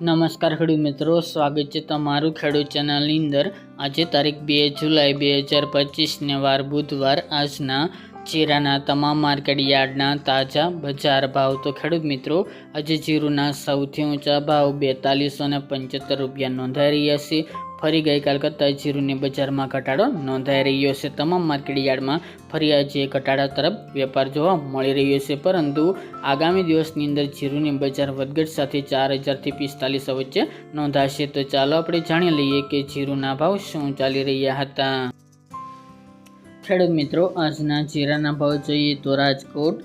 નમસ્કાર ખેડૂત મિત્રો, સ્વાગત છે તમારું ખેડૂત ચેનલની અંદર. આજે તારીખ બે જુલાઈ બે હજાર પચીસને વાર બુધવાર. આજના જીરાના તમામ માર્કેટ યાર્ડના તાજા બજાર ભાવ. તો ખેડૂત મિત્રો, આજે જીરુના સૌથી ઊંચા ભાવ બેતાલીસો ને પંચોતેર રૂપિયા નોંધાઈ રહ્યા છે. ફરી ગઈકાલ કરતાં જીરુની બજારમાં ઘટાડો નોંધાઈ રહ્યો છે. તમામ માર્કેટ યાર્ડમાં ફરી આજે ઘટાડા તરફ વેપાર જોવા મળી રહ્યો છે, પરંતુ આગામી દિવસની અંદર જીરુની બજાર વધઘટ સાથે ચાર હજારથી પિસ્તાલીસ વચ્ચે નોંધાશે. તો ચાલો આપણે જાણી લઈએ કે જીરુના ભાવ શું ચાલી રહ્યા હતા. ખેડૂત મિત્રો, આજના જીરાના ભાવ જોઈએ તો રાજકોટ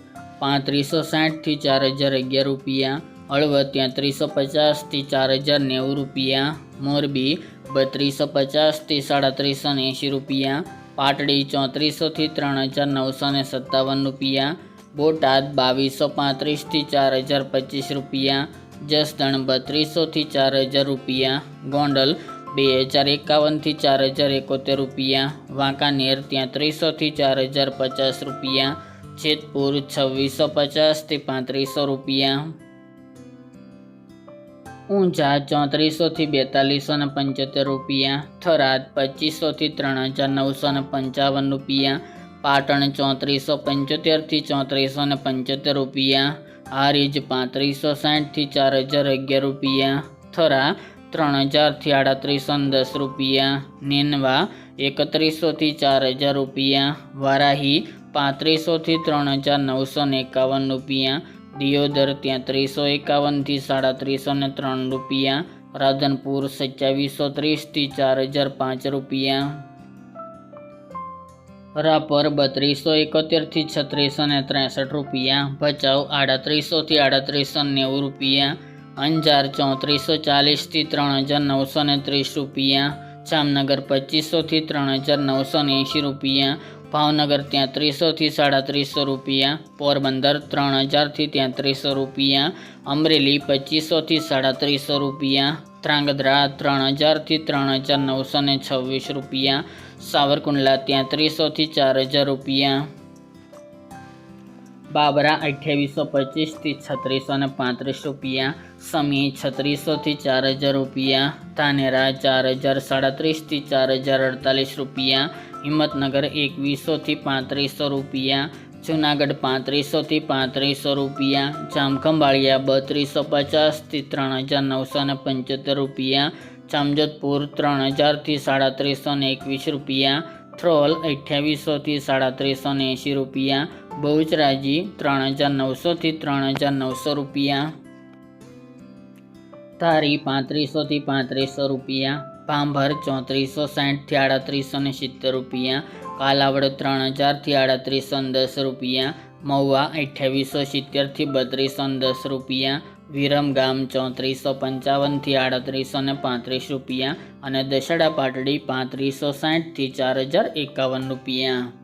પાંત્રીસો સાઠથી ચાર હજાર અગિયાર રૂપિયા, હળવદ ત્યાં ત્રીસો પચાસથી ચાર હજાર નેવું રૂપિયા, મોરબી બત્રીસો પચાસથી સાડત્રીસો ને એંશી રૂપિયા, પાટડી ચોત્રીસોથી ત્રણ હજાર નવસો ને સત્તાવન રૂપિયા, બોટાદ બાવીસો પાંત્રીસથી ચાર હજાર પચીસ રૂપિયા, જસદણ બત્રીસોથી ચાર હજાર રૂપિયા, ગોંડલ બે હજાર એકાવનથી ચાર હજાર એકોતેર રૂપિયા, વાંકાનેર ત્યાંત્રીસોથી ચાર હજાર પચાસ રૂપિયા જેતપુર છવ્વીસો પચાસથી પાંત્રીસો રૂપિયા ઊંઝા ચોત્રીસોથી બેતાલીસો ને પંચોતેર રૂપિયા થરાદ પચીસોથી ત્રણ હજાર નવસો ને પંચાવન રૂપિયા પાટણ ચોત્રીસો પંચોતેરથી ચોત્રીસો ને પંચોતેર રૂપિયા હારીજ પાંત્રીસો સાઠથી ચાર હજાર અગિયાર રૂપિયા થરા ત્રણ હજારથી આડત્રીસો ને દસ રૂપિયા નેનવા એકત્રીસોથી ચાર હજાર રૂપિયા વારાહી પાંત્રીસોથી ત્રણ હજાર નવસો ને એકાવન રૂપિયા દિયોદર ત્યાં ત્રીસો એકાવનથી સાડા ત્રીસો ને ત્રણ રૂપિયા, રાધનપુર સત્યાવીસો ત્રીસથી ચાર હજાર પાંચ રૂપિયા. રાપર બત્રીસો એકોતેરથી છત્રીસો ને ત્રેસઠ રૂપિયા, ભચાઉ આડત્રીસોથી આડત્રીસો નેવું રૂપિયા, અંજાર ચોત્રીસો ચાલીસથી ત્રણ હજાર નવસો ને ત્રીસ રૂપિયા, જામનગર પચીસોથી ત્રણ હજાર નવસો એંશી રૂપિયા ભાવનગર ત્યાં ત્રીસોથી સાડા ત્રીસો રૂપિયા, પોરબંદર ત્રણ હજારથી ત્યાં ત્રીસો રૂપિયા, અમરેલી પચીસોથી સાડત્રીસો રૂપિયા ત્રાંગધ્રા ત્રણ હજારથી ત્રણ હજાર નવસો ને છવ્વીસ રૂપિયા, સાવરકુંડલા ત્યાં ત્રીસોથી ચાર હજાર રૂપિયા. બાબરા અઠ્યાવીસો પચીસથી છત્રીસો ને પાંત્રીસ રૂપિયા, સમી છત્રીસોથી ચાર હજાર રૂપિયા, ધાનેરા ચાર હજાર સાડત્રીસથી ચાર હજાર અડતાલીસ રૂપિયા, હિંમતનગર એકવીસોથી પાંત્રીસો રૂપિયા, જુનાગઢ પાંત્રીસોથી પાંત્રીસો રૂપિયા જામખંભાળિયા બત્રીસો પચાસથી ત્રણ હજાર નવસો ને પંચોતેર રૂપિયા, જામજોધપુર ત્રણ હજારથી સાડત્રીસો ને એકવીસ રૂપિયા થ્રોલ અઠ્યાવીસોથી સાડત્રીસો ને એંશી રૂપિયા બહુચરાજી ત્રણ હજાર નવસોથી ત્રણ હજાર નવસો રૂપિયા. ધારી પાંત્રીસોથી પાંત્રીસો રૂપિયા. ભાંભર ચોત્રીસો સાઠથી આડત્રીસો ને સિત્તેર રૂપિયા. કાલાવડ ત્રણ હજારથી આડત્રીસો દસ રૂપિયા. મહુવા અઠ્યાવીસો સિત્તેરથી બત્રીસો દસ રૂપિયા. વિરમગામ ચોત્રીસો પંચાવનથી આડત્રીસો ને પાંત્રીસ રૂપિયા. અને દશેડા પાટડી પાંત્રીસો સાઠથી ચાર હજાર એકાવન રૂપિયા.